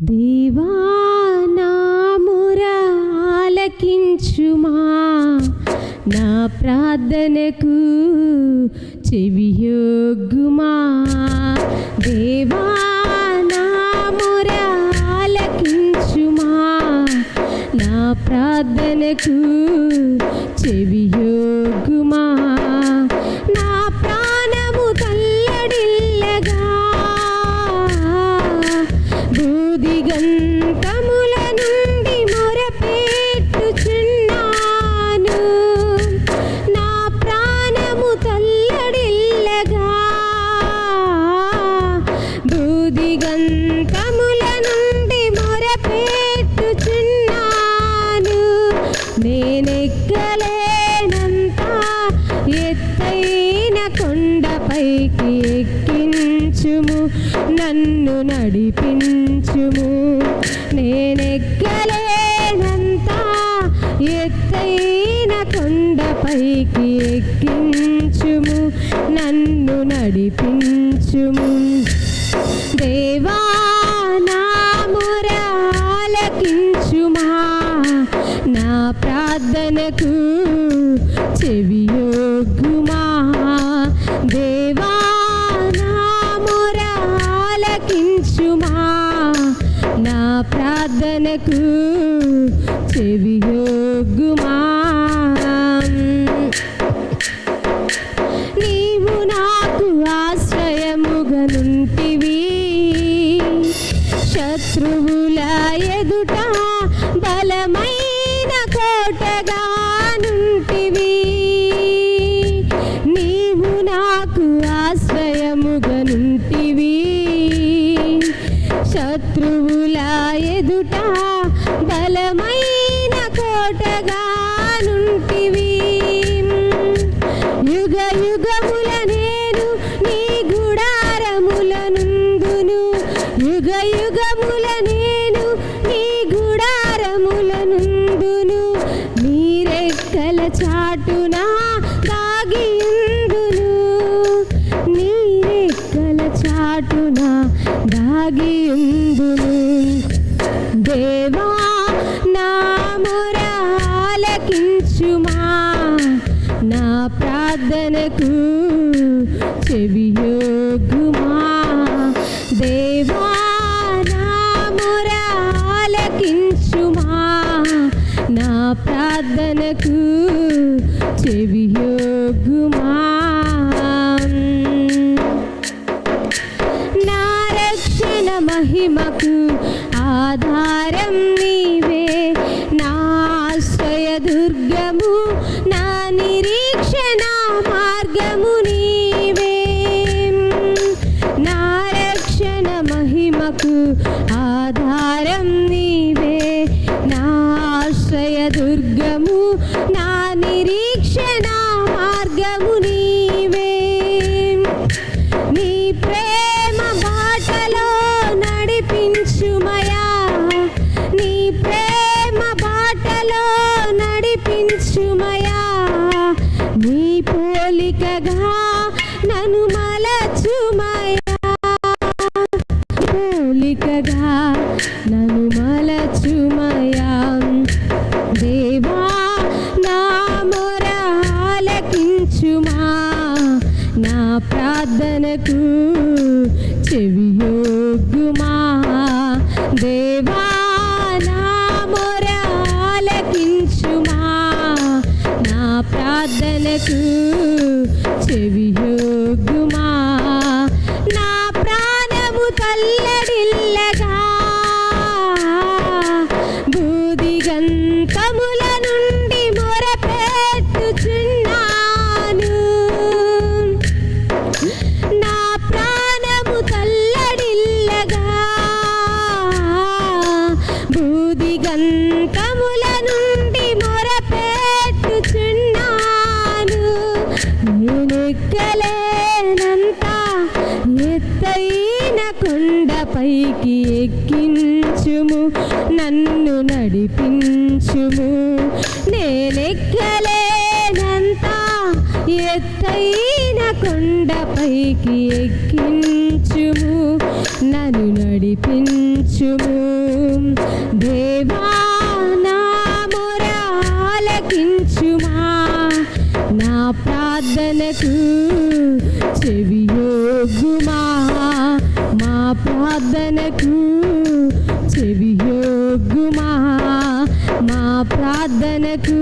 దేవా నా ప్రార్థనకు చెవియొగ్గుమా? దేవా నా ప్రార్థనకు చెవియో నన్ను నడిపించుము. నేనెక్కలేనంత ఎత్తైన కొండపైకి ఎక్కించుము. నన్ను నడిపించుము. దేవా నా నా ప్రార్థనకు చెవియో ప్రార్థనకు చెవియొగ్గుమా నీవు నాకు ఆశ్రయముగనుంటివి శత్రువుల ఎదుట బలమైన కోటగానుంటివి. నీవు నాకు ఆశ్రయముగనుంటివి శత్రువు చాటున దాగియుందును దేవా నా మురాలకించుమా. నా ప్రార్థనకు చెవియోగుమా దేవా నా మురాలకించుమా. నా ప్రార్థనకు చెవియోగుమా నా రక్షణ మహిమకు ఆధారం నీవే. నా ఆశ్రయ దుర్గము నా నిరీక్షణ మార్గము నీవే. నా రక్షణ మహిమకు ఆధారం నీవే. నా ఆశ్రయ దుర్గము నా నిరీక్షణ మార్గము నీ పోలికగా నన్ను మలచుమయా పోలికగా నన్ను మలచుమయా దేవా నా మొర ఆలకించుమా. నా ప్రార్థనకు చెవియోగుమా దేవా నా మొర ఆలకించుమా. నా ప్రార్థనకు చెవియొగ్గుమా నా ప్రాణము తల్లడిల్లగా బూదిగంతముల నుండి మొరపెట్టుచున్నాను. నా ప్రాణము తల్లడిల్లగా బూదిగంతముల ఎత్తైన కొండపైకి ఎక్కించుము నన్ను నడిపించుము. నేనెక్కలేనంతా ఎత్తైన ఎత్తైన కొండపైకి ఎక్కించుము నన్ను నడిపించుము. దేవా నా ప్రార్థనకు చెవియోగుమా మా ప్రార్థనకు చెవియోగుమా మా ప్రార్థనకు